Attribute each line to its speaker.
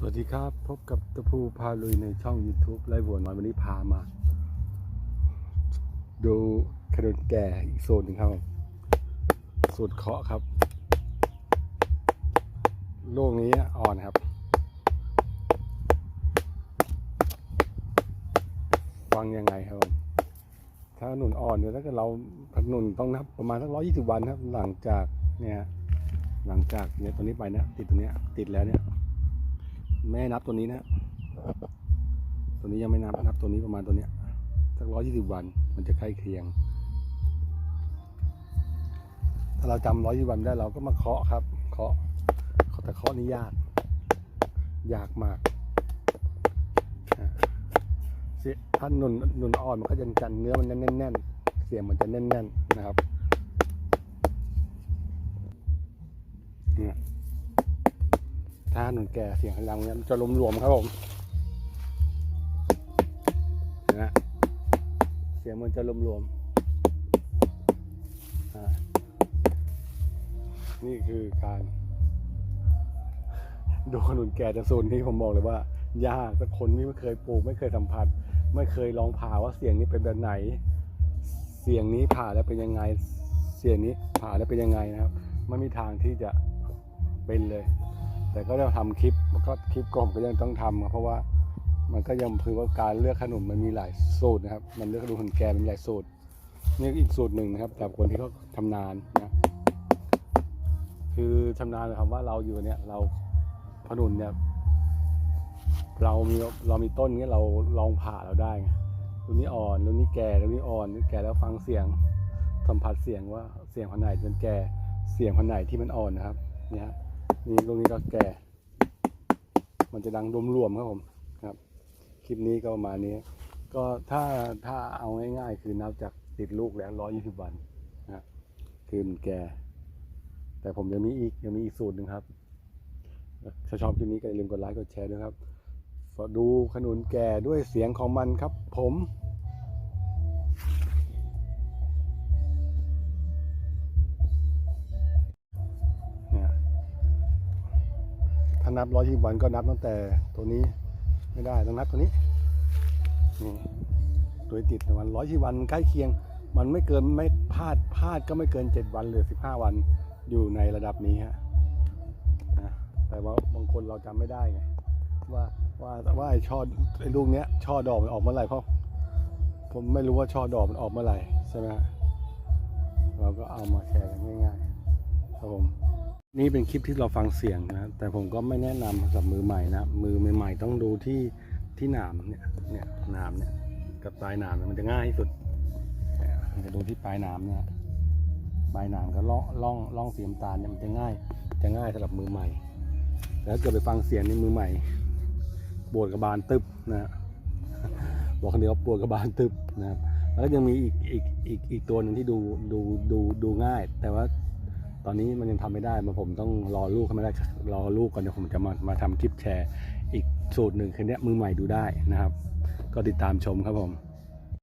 Speaker 1: สวัสดีครับพบกับตะพูพาลุยในช่อง YouTube ไล่บัวน้อยวันนี้พามา ดูขนนแก่อีกโซนหนึ่งครับสูตรเคาะครับ โลกนี้อ่อนครับ ฟังยังไงครับ ถ้าหนุนอ่อนเนี่ยถ้าเกิดเราหนุนต้องนับประมาณสักร้อยี่สิบวันครับ หลังจากเนี่ยหลังจากเนี่ยตัวนี้ไปนะ ติดตัวเนี้ยติดแล้วเนี่ย แม่นับตัวนี้นะตัวนี้ยังไม่นับนับตัวนี้ประมาณตัวเนี้ยสักร้อยยี่สิบวัน มันจะใกล้เคียง ถ้าเราจำร้อยยี่วันได้เราก็มาเคาะครับ เคาะเคาะแต่เคาะนี้ยาก ยากมากเสียถ้าหนุนนุนอ่อนมันก็จะจันเนื้อมันแน่นๆเสียงมันจะแน่นๆนะครับเนี่ย้าหนุนแก่เสียงพลังเนี่ยมันจะรวมๆครับผมนะเสียงมันจะรวมๆนี่คือการดูขนุนแก่จะโซนที่ผมบอกเลยว่ายากถ้าคนที่ไม่เคยปลูกไม่เคยสัมผัส ไม่เคยลองผ่าว่าเสียงนี้เป็นแบบไหน เสียงนี้ผ่าแล้วเป็นยังไง เสียงนี้ผ่าแล้วเป็นยังไงนะครับ ไม่มีทางที่จะเป็นเลย แต่ก็จะทำคลิปก็คลิปก่อนก็ยังต้องทำครับเพราะว่ามันก็ยังคือว่าการเลือกขนมมันมีหลายสูตรนะครับ มันเลือกดูขนมแกมันหลายสูตรนี่อีกสูตรหนึ่งนะครับแต่คนที่เขาทำนานนะคือชำนาญนครับว่าเราอยู่เนี่ยเราขนุนเนี่ยเรามีเรามีต้นเนี้ยเราลองผ่าเราได้ไงรุ่นนี้อ่อนรุ่นนี้แก่รุ่นนี้อ่อนรุ่นแก่แล้วฟังเสียงสัมผัสเสียงว่าเสียงคนไหนเป็นแก่เสียงคนไหนที่มันอ่อนนะครับเนี่ย นี่ตรงนี้ก็แก่ มันจะดังรวมๆครับผมครับ คลิปนี้ก็ประมาณนี้ ก็ถ้าถ้าเอาง่ายๆคือนับจากติดลูกแล้วร้อยยี่สิบวันนะครับคือมันแก่ แต่ผมยังมีอีกยังมีอีกสูตรหนึ่งครับถ้าชอบคลิปนี้ก็อย่าลืมกดไลค์กดแชร์ด้วยครับดูขนุนแก่ด้วยเสียงของมันครับ ผม ถ้านับร้อยยี่วันก็นับตั้งแต่ตัวนี้ไม่ได้ต้องนับตัวนี้นี่ตัวติดประมาณร้อยยี่วันใกล้เคียง มันไม่เกินไม่พลาดพลาดก็ไม่เกินเจ็ดวันหรือสิบห้าวันอยู่ในระดับนี้ฮะแต่ว่าบางคนเราจำไม่ได้ไงว่าว่าว่าไอ้ช่อไอ้ลูกเนี้ยช่อดอกมันออกเมื่อไหร่เพราะผมไม่รู้ว่าช่อดอกมันออกเมื่อไหร่ใช่ไหมเราก็เอามาแชร์กันง่ายๆครับผม นี่เป็นคลิปที่เราฟังเสียงนะ แต่ผมก็ไม่แนะนำสำหรับมือใหม่นะ มือใหม่ๆต้องดูที่ที่หนามเนี่ย เนี่ยหนามเนี่ย กับปลายหนามมันจะง่ายที่สุดเนี่ยมันจะดูที่ปลายหนามเนี่ย ปลายหนามกับล่องล่องล่องสีน้ำตาลเนี่ยมันจะง่าย จะง่ายสำหรับมือใหม่แต่ถ้าเกิดไปฟังเสียงในมือใหม่ปวดกระบาลตึบนะบอกคนเดียวปวดกระบาลตึบนะครับ แล้วก็ยังมีอีกอีกอีกอีกตัวหนึ่งที่ดูดูดูดูง่าย แต่ว่า อนนี้มันยังทำไม่ได้มาผมต้องรอลูกเขาไม่ได้รอลูกก่อนเดี๋ยวผมจะมามาทำคลิปแชร์ อีกสูตรหนึ่งคือเนี้ยมือใหม่ดูได้นะครับ ก็ติดตามชมครับผม